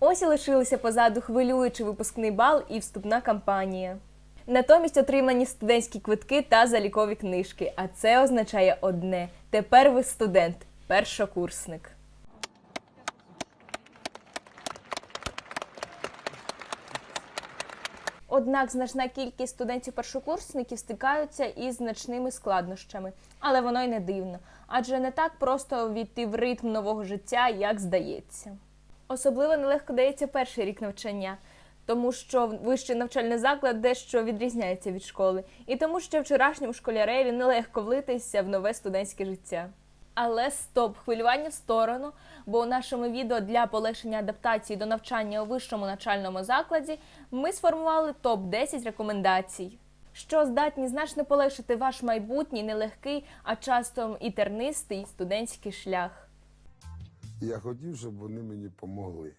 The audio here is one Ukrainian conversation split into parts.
Ось і лишилися позаду хвилюючий випускний бал і вступна кампанія. Натомість отримані студентські квитки та залікові книжки. А це означає одне: тепер ви студент, першокурсник. Однак значна кількість студентів-першокурсників стикаються із значними складнощами, але воно й не дивно, адже не так просто війти в ритм нового життя, як здається. Особливо нелегко дається перший рік навчання, тому що вищий навчальний заклад дещо відрізняється від школи, і тому що вчорашньому школяреві нелегко влитися в нове студентське життя. Але стоп, хвилювання в сторону, бо у нашому відео для полегшення адаптації до навчання у вищому навчальному закладі ми сформували топ 10 рекомендацій, що здатні значно полегшити ваш майбутній нелегкий, а часто і тернистий студентський шлях. І Я хотів, щоб вони мені помогли.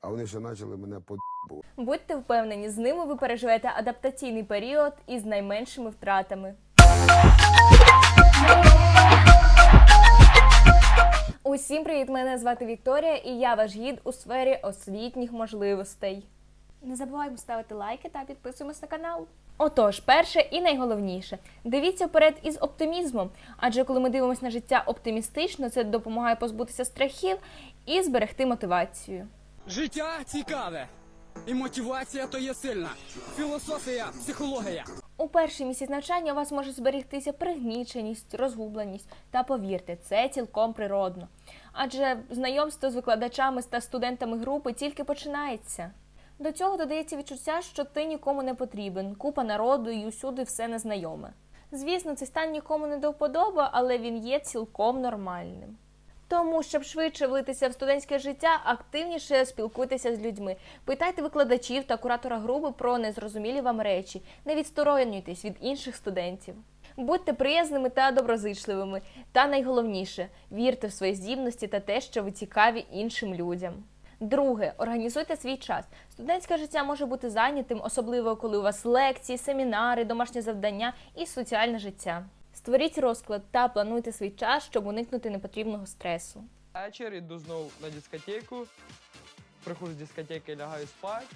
А вони ще почали мене подбувати. Будьте впевнені, з ними ви переживете адаптаційний період із найменшими втратами. Усім привіт! Мене звати Вікторія і я ваш гід у сфері освітніх можливостей. Не забуваймо ставити лайки та підписуємось на канал. Отож, перше і найголовніше, дивіться вперед із оптимізмом, адже коли ми дивимося на життя оптимістично, це допомагає позбутися страхів і зберегти мотивацію. Життя цікаве. І мотивація то є сильна. Філософія, психологія. У перший місяць навчання у вас може зберігтися пригніченість, розгубленість. Та повірте, це цілком природно. Адже знайомство з викладачами та студентами групи тільки починається. До цього додається відчуття, що ти нікому не потрібен, купа народу і усюди все незнайоме. Звісно, цей стан нікому не до вподоби, але він є цілком нормальним. Тому, щоб швидше влитися в студентське життя, активніше спілкуйтеся з людьми. Питайте викладачів та куратора групи про незрозумілі вам речі. Не відсторонюйтесь від інших студентів. Будьте приязними та доброзичливими. Та найголовніше вірте в свої здібності та те, що ви цікаві іншим людям. Друге, організуйте свій час. Студентське життя може бути зайнятим, особливо коли у вас лекції, семінари, домашні завдання і соціальне життя. Створіть розклад та плануйте свій час, щоб уникнути непотрібного стресу. вечір, іду знову на дискотеку. Приходжу з дискотеки, лягаю спати,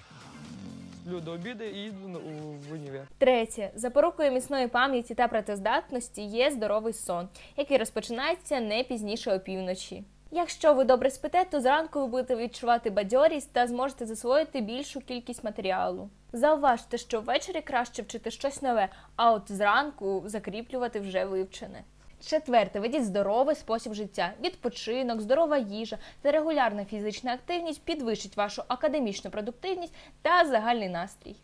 сплю до обіду і їду в універ. Третє, запорукою міцної пам'яті та працездатності є здоровий сон, який розпочинається не пізніше опівночі. Якщо ви добре спите, то зранку ви будете відчувати бадьорість та зможете засвоїти більшу кількість матеріалу. Зауважте, що ввечері краще вчити щось нове, а от зранку закріплювати вже вивчене. Четверте, ведіть здоровий спосіб життя. Відпочинок, здорова їжа та регулярна фізична активність підвищить вашу академічну продуктивність та загальний настрій.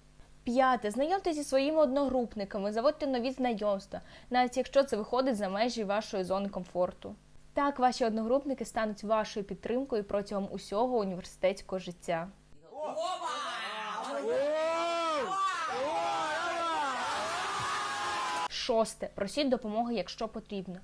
П'яте. Знайомтеся зі своїми одногрупниками, заводьте нові знайомства, навіть якщо це виходить за межі вашої зони комфорту. Так ваші одногрупники стануть вашою підтримкою протягом усього університетського життя. Шосте. Просіть допомоги, якщо потрібно.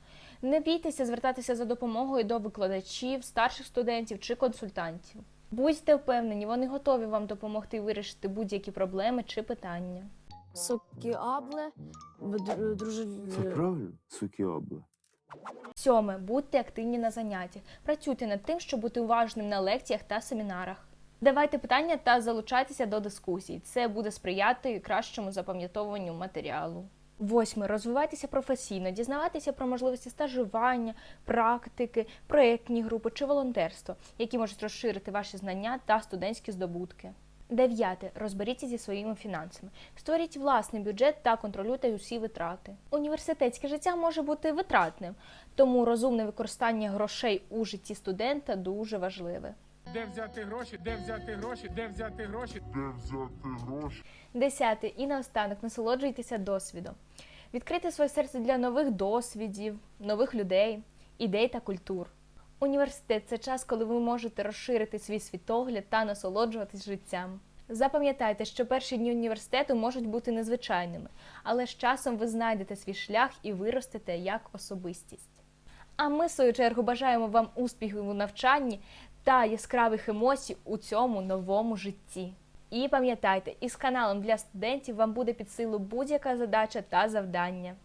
Не бійтеся звертатися за допомогою до викладачів, старших студентів чи консультантів. Будьте впевнені, вони готові вам допомогти вирішити будь-які проблеми чи питання. Сокіабле, б- друже... Це правильно, сукіобла. Сьоме. Будьте активні на заняттях. Працюйте над тим, щоб бути уважним на лекціях та семінарах. Давайте питання та залучайтеся до дискусій. Це буде сприяти кращому запам'ятовуванню матеріалу. Восьме. Розвивайтеся професійно, дізнавайтеся про можливості стажування, практики, проєктні групи чи волонтерство, які можуть розширити ваші знання та студентські здобутки. Дев'яте. Розберіться зі своїми фінансами. Створіть власний бюджет та контролюйте усі витрати. Університетське життя може бути витратним, тому розумне використання грошей у житті студента дуже важливе. Де взяти гроші, де взяти гроші, де взяти гроші? Десяте. І наостанок насолоджуйтеся досвідом. Відкрити своє серце для нових досвідів, нових людей, ідей та культур. Університет це час, коли ви можете розширити свій світогляд та насолоджуватись життям. Запам'ятайте, що перші дні університету можуть бути незвичайними, але з часом ви знайдете свій шлях і виростете як особистість. А ми, в свою чергу, бажаємо вам успіхів у навчанні та яскравих емоцій у цьому новому житті. І пам'ятайте, із каналом для студентів вам буде під силу будь-яка задача та завдання.